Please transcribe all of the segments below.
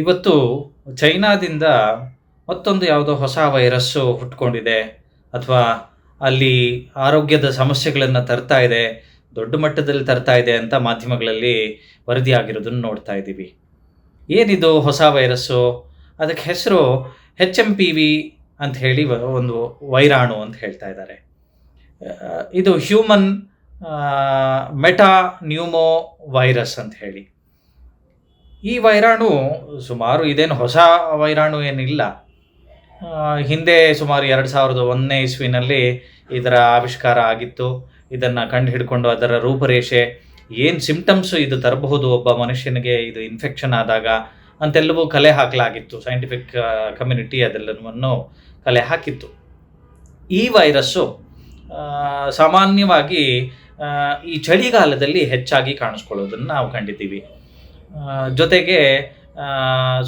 ಇವತ್ತು ಚೈನಾದಿಂದ ಮತ್ತೊಂದು ಯಾವುದೋ ಹೊಸ ವೈರಸ್ಸು ಹುಟ್ಕೊಂಡಿದೆ ಅಥವಾ ಅಲ್ಲಿ ಆರೋಗ್ಯದ ಸಮಸ್ಯೆಗಳನ್ನು ತರ್ತಾ ಇದೆ, ದೊಡ್ಡ ಮಟ್ಟದಲ್ಲಿ ತರ್ತಾ ಇದೆ ಅಂತ ಮಾಧ್ಯಮಗಳಲ್ಲಿ ವರದಿಯಾಗಿರೋದನ್ನು ನೋಡ್ತಾ ಇದ್ದೀವಿ. ಏನಿದು ಹೊಸ ವೈರಸ್ಸು? ಅದಕ್ಕೆ ಹೆಸರು ಹೆಚ್ ಎಂ ಪಿ ವಿ ಅಂತ ಹೇಳಿ ಒಂದು ವೈರಾಣು ಅಂತ ಹೇಳ್ತಾ ಇದ್ದಾರೆ. ಇದು ಹ್ಯೂಮನ್ ಮೆಟಾ ನ್ಯೂಮೋ ವೈರಸ್ ಅಂತ ಹೇಳಿ. ಈ ವೈರಾಣು ಸುಮಾರು ಇದೇನು ಹೊಸ ವೈರಾಣು ಏನಿಲ್ಲ. ಹಿಂದೆ ಸುಮಾರು ಎರಡು ಸಾವಿರದ ಒಂದನೇ ಇಸ್ವಿನಲ್ಲಿ ಇದರ ಆವಿಷ್ಕಾರ ಆಗಿತ್ತು. ಇದನ್ನು ಕಂಡು ಹಿಡ್ಕೊಂಡು ಅದರ ರೂಪರೇಷೆ, ಏನು ಸಿಂಪ್ಟಮ್ಸ್ ಇದು ತರಬಹುದು ಒಬ್ಬ ಮನುಷ್ಯನಿಗೆ ಇದು ಇನ್ಫೆಕ್ಷನ್ ಆದಾಗ ಅಂತೆಲ್ಲವೂ ಕಲೆ ಹಾಕಲಾಗಿತ್ತು. ಸೈಂಟಿಫಿಕ್ ಕಮ್ಯುನಿಟಿ ಅದೆಲ್ಲವನ್ನು ಕಲೆ ಹಾಕಿತ್ತು. ಈ ವೈರಸ್ಸು ಸಾಮಾನ್ಯವಾಗಿ ಈ ಚಳಿಗಾಲದಲ್ಲಿ ಹೆಚ್ಚಾಗಿ ಕಾಣಿಸ್ಕೊಳ್ಳೋದನ್ನು ನಾವು ಕಂಡಿದ್ದೀವಿ. ಜೊತೆಗೆ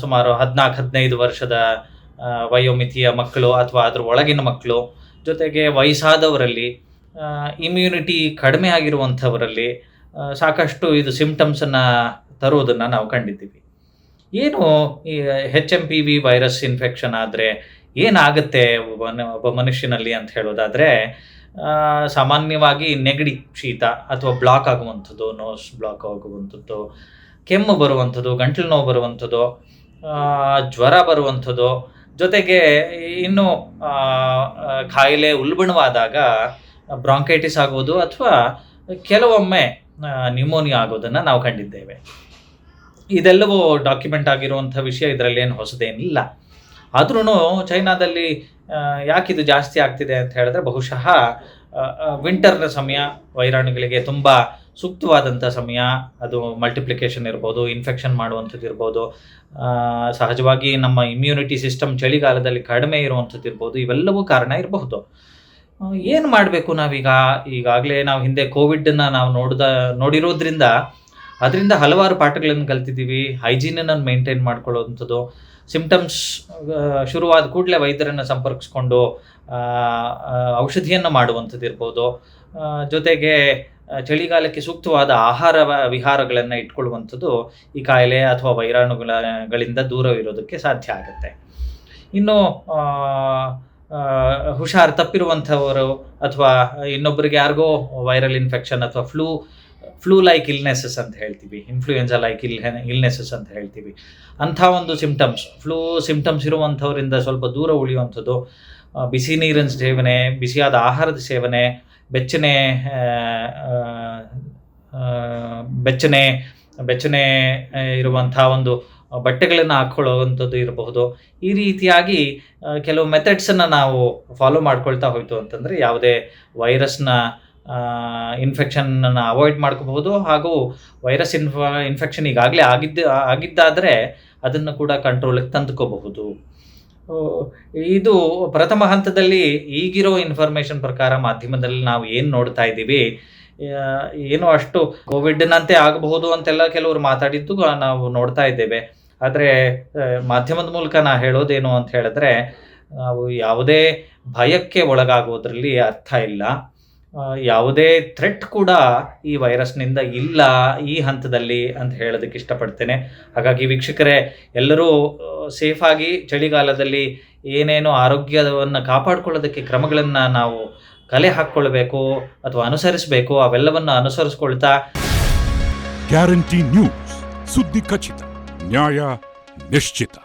ಸುಮಾರು ಹದಿನಾಲ್ಕು, ಹದಿನೈದು ವರ್ಷದ ವಯೋಮಿತಿಯ ಮಕ್ಕಳು ಅಥವಾ ಅದರ ಒಳಗಿನ ಮಕ್ಕಳು, ಜೊತೆಗೆ ವಯಸ್ಸಾದವರಲ್ಲಿ ಇಮ್ಯುನಿಟಿ ಕಡಿಮೆ ಆಗಿರುವಂಥವರಲ್ಲಿ ಸಾಕಷ್ಟು ಇದು ಸಿಂಪ್ಟಮ್ಸನ್ನು ತರುವುದನ್ನು ನಾವು ಕಂಡಿದ್ದೀವಿ. ಏನು ಈ H M P V virus infection ಆದರೆ ಏನಾಗುತ್ತೆ ಒಬ್ಬ ಮನುಷ್ಯನಲ್ಲಿ ಅಂತ ಹೇಳೋದಾದರೆ ಸಾಮಾನ್ಯವಾಗಿ ನೆಗಡಿ ಶೀತ ಅಥವಾ ಬ್ಲಾಕ್ ಆಗುವಂಥದ್ದು ನೋಸ್ ಬ್ಲಾಕ್ ಆಗುವಂಥದ್ದು ಕೆಮ್ಮು ಬರುವಂಥದ್ದು, ಗಂಟಲು ನೋವು ಬರುವಂಥದ್ದು ಜ್ವರ ಬರುವಂಥದ್ದು, ಜೊತೆಗೆ ಇನ್ನು ಕಾಯಿಲೆ ಉಲ್ಬಣವಾದಾಗ ಬ್ರಾಂಕೈಟಿಸ್ ಆಗೋದು ಅಥವಾ ಕೆಲವೊಮ್ಮೆ ನ್ಯೂಮೋನಿಯಾ ಆಗೋದನ್ನು ನಾವು ಕಂಡಿದ್ದೇವೆ. ಇದೆಲ್ಲವೂ ಡಾಕ್ಯುಮೆಂಟ್ ಆಗಿರುವಂಥ ವಿಷಯ ಇದರಲ್ಲಿ ಏನು ಹೊಸದೇನಿಲ್ಲ. ಆದ್ರೂ ಚೈನಾದಲ್ಲಿ ಯಾಕಿದು ಜಾಸ್ತಿ ಆಗ್ತಿದೆ ಅಂತ ಹೇಳಿದ್ರೆ ಬಹುಶಃ ವಿಂಟರ್ನ ಸಮಯ ವೈರಾಣುಗಳಿಗೆ ತುಂಬ ಸೂಕ್ತವಾದಂಥ ಸಮಯ, ಅದು ಮಲ್ಟಿಪ್ಲಿಕೇಶನ್ ಇರ್ಬೋದು ಇನ್ಫೆಕ್ಷನ್ ಮಾಡುವಂಥದ್ದು ಇರ್ಬೋದು ಸಹಜವಾಗಿ ನಮ್ಮ ಇಮ್ಯುನಿಟಿ ಸಿಸ್ಟಮ್ ಚಳಿಗಾಲದಲ್ಲಿ ಕಡಿಮೆ ಇರುವಂಥದ್ದು ಇರ್ಬೋದು, ಇವೆಲ್ಲವೂ ಕಾರಣ ಇರಬಹುದು. ಏನು ಮಾಡಬೇಕು ನಾವೀಗ? ಈಗಾಗಲೇ ನಾವು ಹಿಂದೆ ಕೋವಿಡನ್ನು ನಾವು ನೋಡಿದ, ನೋಡಿರೋದ್ರಿಂದ, ಅದರಿಂದ ಹಲವಾರು ಪಾಠಗಳನ್ನು ಕಲ್ತಿದ್ದೀವಿ. ಹೈಜೀನನ್ನು ಮೇಂಟೈನ್ ಮಾಡ್ಕೊಳ್ಳೋವಂಥದ್ದು ಸಿಂಪ್ಟಮ್ಸ್ ಶುರುವಾದ ಕೂಡಲೇ ವೈದ್ಯರನ್ನು ಸಂಪರ್ಕಿಸ್ಕೊಂಡು ಔಷಧಿಯನ್ನು ಮಾಡುವಂಥದ್ದು ಇರ್ಬೋದು. ಜೊತೆಗೆ ಚಳಿಗಾಲಕ್ಕೆ ಸೂಕ್ತವಾದ ಆಹಾರ ವಿಹಾರಗಳನ್ನು ಇಟ್ಕೊಳ್ಳುವಂಥದ್ದು ಈ ಕಾಯಿಲೆ ಅಥವಾ ವೈರಾಣುಗಳಿಂದ ದೂರವಿರೋದಕ್ಕೆ ಸಾಧ್ಯ ಆಗುತ್ತೆ. ಇನ್ನು ಹುಷಾರು ತಪ್ಪಿರುವಂಥವರು ಅಥವಾ ಇನ್ನೊಬ್ಬರಿಗೆ ಯಾರಿಗೋ ವೈರಲ್ ಇನ್ಫೆಕ್ಷನ್ ಅಥವಾ ಫ್ಲೂ ಫ್ಲೂ ಲೈಕ್ ಇಲ್ನೆಸಸ್ ಅಂತ ಹೇಳ್ತೀವಿ ಇನ್ಫ್ಲೂಯೆನ್ಸಾ ಲೈಕ್ ಇಲ್ ಇಲ್ನೆಸಸ್ ಅಂತ ಹೇಳ್ತೀವಿ. ಅಂಥ ಒಂದು ಸಿಂಪ್ಟಮ್ಸ್ ಫ್ಲೂ ಸಿಂಪ್ಟಮ್ಸ್ ಇರುವಂಥವರಿಂದ ಸ್ವಲ್ಪ ದೂರ ಉಳಿಯುವಂಥದ್ದು ಬಿಸಿ ನೀರಿನ ಸೇವನೆ, ಬಿಸಿಯಾದ ಆಹಾರದ ಸೇವನೆ ಬೆಚ್ಚನೆ ಬೆಚ್ಚನೆ ಬೆಚ್ಚನೆ ಇರುವಂಥ ಒಂದು ಬಟ್ಟೆಗಳನ್ನು ಹಾಕ್ಕೊಳ್ಳುವಂಥದ್ದು ಇರಬಹುದು. ಈ ರೀತಿಯಾಗಿ ಕೆಲವು ಮೆಥಡ್ಸನ್ನು ನಾವು ಫಾಲೋ ಮಾಡ್ಕೊಳ್ತಾ ಹೋಯಿತು ಅಂತಂದರೆ ಯಾವುದೇ ವೈರಸ್ನ ಇನ್ಫೆಕ್ಷನ್ನ ಅವಾಯ್ಡ್ ಮಾಡ್ಕೋಬಹುದು. ಹಾಗೂ ವೈರಸ್ ಇನ್ಫ ಇನ್ಫೆಕ್ಷನ್ ಈಗಾಗಲೇ ಆಗಿದ್ದ, ಆಗಿದ್ದಾದರೆ ಅದನ್ನು ಕೂಡ ಕಂಟ್ರೋಲಿಗೆ ತಂದುಕೋಬಹುದು. ಇದು ಪ್ರಥಮ ಹಂತದಲ್ಲಿ ಈಗಿರೋ ಇನ್ಫಾರ್ಮೇಷನ್ ಪ್ರಕಾರ ಮಾಧ್ಯಮದಲ್ಲಿ ನಾವು ಏನು ನೋಡ್ತಾ ಇದ್ದೀವಿ ಏನು ಅಷ್ಟು ಕೋವಿಡ್ನಂತೆ ಆಗಬಹುದು ಅಂತೆಲ್ಲ ಕೆಲವರು ಮಾತಾಡಿದ್ದು ನಾವು ನೋಡ್ತಾ ಇದ್ದೇವೆ. ಆದರೆ ಮಾಧ್ಯಮದ ಮೂಲಕ ನಾ ಹೇಳೋದೇನು ಅಂತ ಹೇಳಿದ್ರೆ, ನಾವು ಯಾವುದೇ ಭಯಕ್ಕೆ ಒಳಗಾಗೋದ್ರಲ್ಲಿ ಅರ್ಥ ಇಲ್ಲ. ಯಾವುದೇ ಥ್ರೆಟ್ ಕೂಡ ಈ ವೈರಸ್ನಿಂದ ಇಲ್ಲ ಈ ಹಂತದಲ್ಲಿ ಅಂತ ಹೇಳೋದಕ್ಕೆ ಇಷ್ಟಪಡ್ತೇನೆ. ಹಾಗಾಗಿ ವೀಕ್ಷಕರೇ, ಎಲ್ಲರೂ ಸೇಫಾಗಿ ಚಳಿಗಾಲದಲ್ಲಿ ಏನೇನು ಆರೋಗ್ಯವನ್ನು ಕಾಪಾಡ್ಕೊಳ್ಳೋದಕ್ಕೆ ಕ್ರಮಗಳನ್ನು ನಾವು ಕಲೆ ಹಾಕ್ಕೊಳ್ಬೇಕು ಅಥವಾ ಅನುಸರಿಸಬೇಕು, ಅವೆಲ್ಲವನ್ನು ಅನುಸರಿಸ್ಕೊಳ್ತಾ ಗ್ಯಾರಂಟಿ ನ್ಯೂಸ್ ಸುದ್ದಿ ಖಚಿತ, ನ್ಯಾಯ ನಿಶ್ಚಿತ.